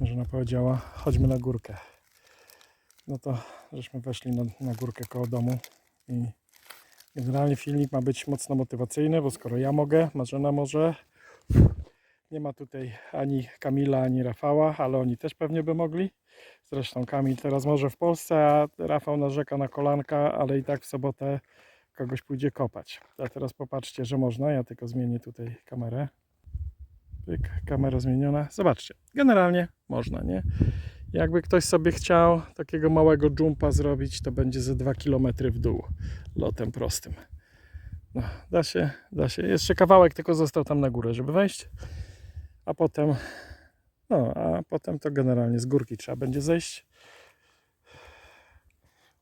Żona powiedziała, chodźmy na górkę. No to żeśmy weszli na, na górkę koło domu i generalnie filmik ma być mocno motywacyjny, bo skoro ja mogę, Marzena może, nie ma tutaj ani Kamila, ani Rafała, ale oni też pewnie by mogli. Zresztą Kamil teraz może w Polsce, a Rafał narzeka na kolanka, ale i tak w sobotę kogoś pójdzie kopać. A teraz popatrzcie, że można. Ja tylko zmienię tutaj kamerę. Pyk, kamera zmieniona. Zobaczcie, generalnie można, nie? Jakby ktoś sobie chciał takiego małego jumpa zrobić, to będzie ze 2 km w dół lotem prostym. No, da się, da się. Jeszcze kawałek tylko został tam na górę, żeby wejść. A potem, no, a potem to generalnie z górki trzeba będzie zejść.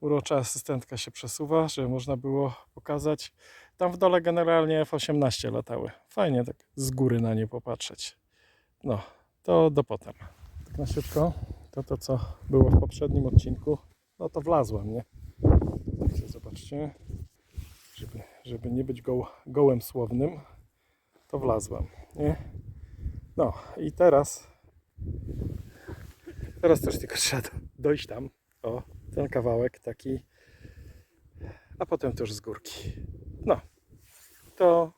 Urocza asystentka się przesuwa, żeby można było pokazać. Tam w dole generalnie F-18 latały. Fajnie tak z góry na nie popatrzeć. No, to do potem. Tak na szybko, to to co było w poprzednim odcinku, no to wlazłem, nie? Także zobaczcie, żeby, żeby nie być goł, gołem słownym, to wlazłem, nie? No i teraz, teraz też tylko trzeba do- dojść tam, o, ten kawałek taki, a potem też z górki. No, to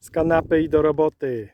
z kanapy i do roboty.